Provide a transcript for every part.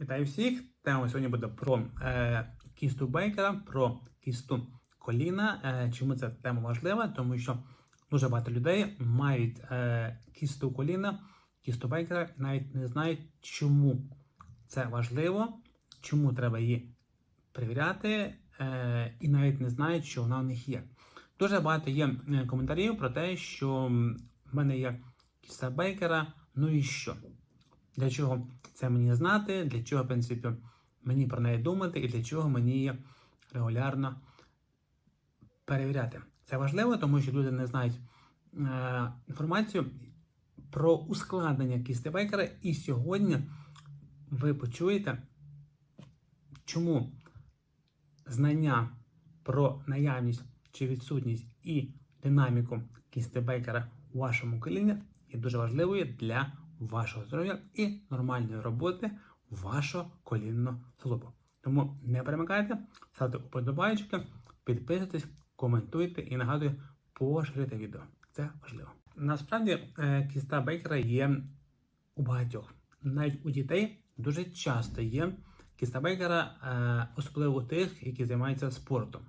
Вітаю всіх! Тема сьогодні буде про е, кісту бейкера, про кісту коліна. Е, чому ця тема важлива? Тому що дуже багато людей мають е, кісту коліна, кісту бейкера і навіть не знають, чому це важливо, чому треба її перевіряти, е, і навіть не знають, що вона у них є. Дуже багато є е, коментарів про те, що в мене є кіста бейкера, ну і що? Для чого це мені знати, для чого, в принципі, мені про неї думати? І для чого мені її регулярно перевіряти. Це важливо, тому що люди не знають е, інформацію про ускладнення кісти Бейкера, і сьогодні ви почуєте, чому знання про наявність чи відсутність і динаміку кісти Бейкера у вашому коліні є дуже важливою для вашого здоров'я і нормальної роботи вашого колінного суглобу. Тому не перемикайте, ставте уподобайки, підписуйтесь, коментуйте і нагадую, поширюйте відео. Це важливо. Насправді е, кіста Бейкера є у багатьох. Навіть у дітей дуже часто є кіста Бейкера, е, особливо у тих, які займаються спортом.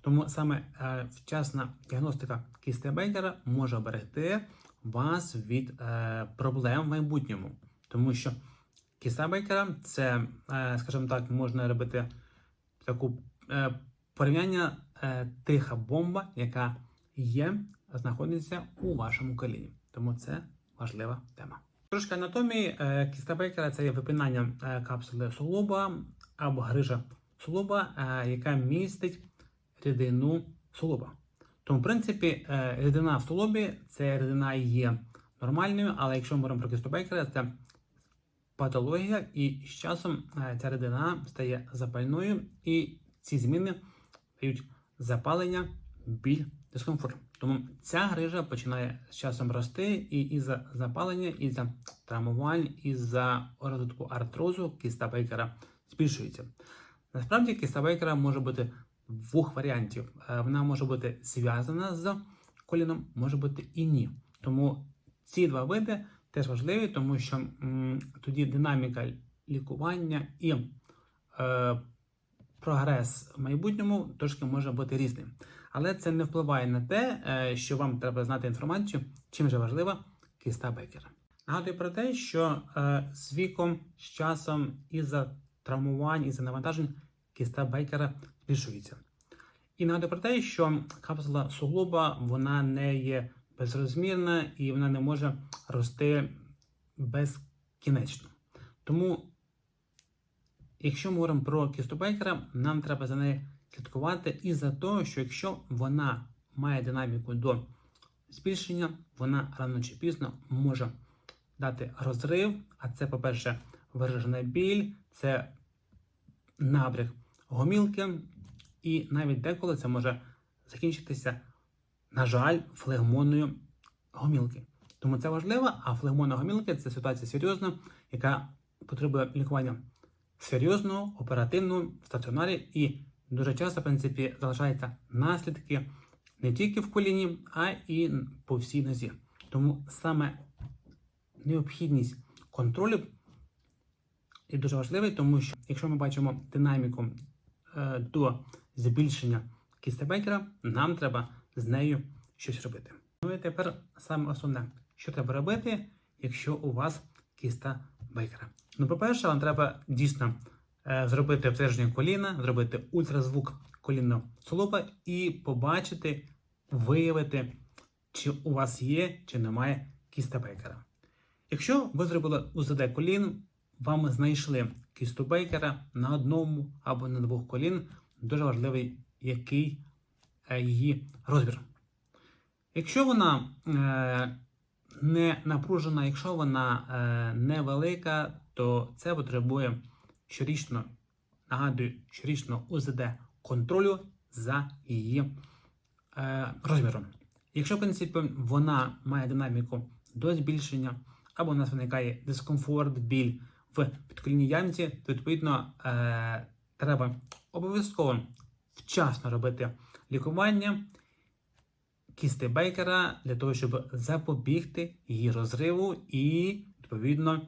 Тому саме е, вчасна діагностика кісти Бейкера може оберегти вас від е, проблем в майбутньому. Тому що кіста Бейкера це, е, скажімо так, можна робити таку е, порівняння е, тиха бомба, яка є, знаходиться у вашому коліні. Тому це важлива тема. Трошки анатомії е, кіста Бейкера це є випинання е, капсули суглоба або грижа суглоба, е, яка містить рідину суглоба. Тому, в принципі, е, рідина в столобі це рідина є нормальною, але якщо ми говоримо про кісту Бейкера, це патологія, і з часом е, ця рідина стає запальною, і ці зміни дають запалення, біль, дискомфорт. Тому ця грижа починає з часом рости, і із-за запалення, із-за травмувань, із-за розвитку артрозу кіста Бейкера збільшується. Насправді кіста Бейкера може бути двох варіантів. Е, Вона може бути зв'язана з коліном, може бути і ні. Тому ці два види теж важливі, тому що м, тоді динаміка лікування і е, прогрес в майбутньому трошки може бути різним. Але це не впливає на те, е, що вам треба знати інформацію, чим же важлива кіста Бекера. Нагадую про те, що е, з віком, з часом, із-за травмувань, із-за навантажень кіста Бейкера збільшується. І нагадую про те, що капсула суглоба вона не є безрозмірна і вона не може рости безкінечно. Тому, якщо ми говоримо про кісту Бейкера, нам треба за нею слідкувати і за те, що якщо вона має динаміку до збільшення, вона рано чи пізно може дати розрив. А це, по-перше, виражена біль, це набряк гомілки, і навіть деколи це може закінчитися, на жаль, флегмонною гомілки. Тому це важливо, а флегмонна гомілки це ситуація серйозна, яка потребує лікування серйозного, оперативного в стаціонарі, і дуже часто, в принципі, залишаються наслідки не тільки в коліні, а і по всій нозі. Тому саме необхідність контролю і дуже важливий, тому що якщо ми бачимо динаміку е, до збільшення кісти Бейкера, нам треба з нею щось робити. Ну і тепер саме основне, що треба робити, якщо у вас кіста Бейкера. Ну, по-перше, вам треба дійсно е, зробити обстеження коліна, зробити ультразвук колінного солоба і побачити, виявити, чи у вас є, чи немає кіста Бейкера. Якщо ви зробили УЗД колін, вам знайшли кісту Бейкера на одному або на двох колін, дуже важливий, який е, її розмір. Якщо вона е, не напружена, якщо вона е, невелика, то це потребує щорічно, нагадую, щорічно УЗД контролю за її розміром. Якщо, в принципі, вона має динаміку до збільшення, або у нас виникає дискомфорт, біль в підколінній ямці, то відповідно треба обов'язково вчасно робити лікування кісти Бейкера для того, щоб запобігти її розриву і, відповідно,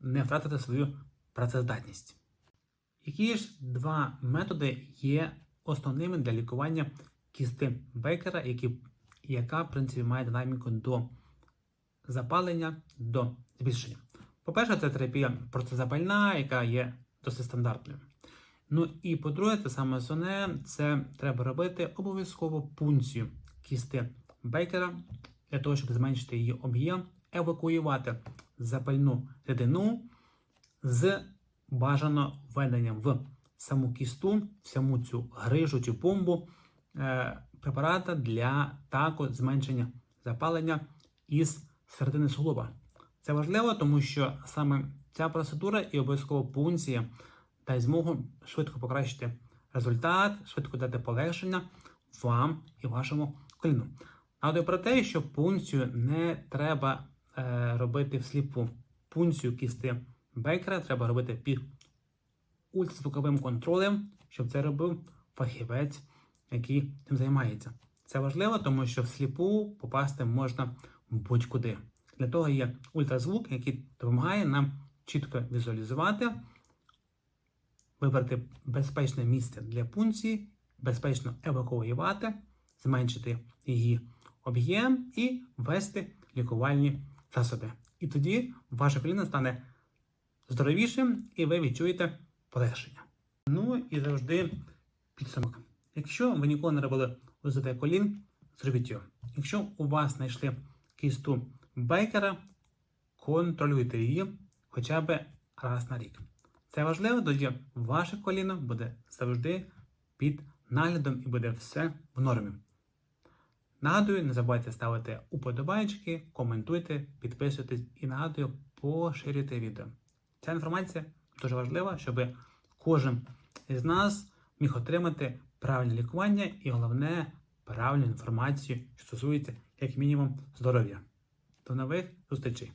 не втратити свою працездатність. Які ж два методи є основними для лікування кісти Бейкера, які, яка в принципі має динаміку до запалення до збільшення? По-перше, це терапія протизапальна, яка є досить стандартною. Ну і по-друге, це саме основне, це треба робити обов'язково пункцію кісти Бейкера для того, щоб зменшити її об'єм, евакуювати запальну рідину з бажано введенням в саму кісту, в саму цю грижу чи помбу е, препарата для також зменшення запалення із середини суглоба. Це важливо, тому що саме ця процедура і обов'язково пункція дасть змогу швидко покращити результат, швидко дати полегшення вам і вашому коліну. Нагадую про те, що пункцію не треба е, робити всліпу. Пункцію кісти Бейкера треба робити під ультразвуковим контролем, щоб це робив фахівець, який цим займається. Це важливо, тому що всліпу попасти можна будь-куди. Для того є ультразвук, який допомагає нам чітко візуалізувати, вибрати безпечне місце для пункції, безпечно евакуювати, зменшити її об'єм і ввести лікувальні засоби. І тоді ваше коліно стане здоровішим і ви відчуєте полегшення. Ну і завжди підсумок. Якщо ви ніколи не робили УЗД колін, зробіть його. Якщо у вас знайшли кісту бейкера, контролюйте її хоча б раз на рік. Це важливо, тоді ваше коліно буде завжди під наглядом і буде все в нормі. Нагадую, не забувайте ставити уподобайки, коментуйте, підписуйтесь і нагадую, поширюйте відео. Ця інформація дуже важлива, щоб кожен із нас міг отримати правильне лікування і головне правильну інформацію, що стосується як мінімум здоров'я. До нових зустрічей!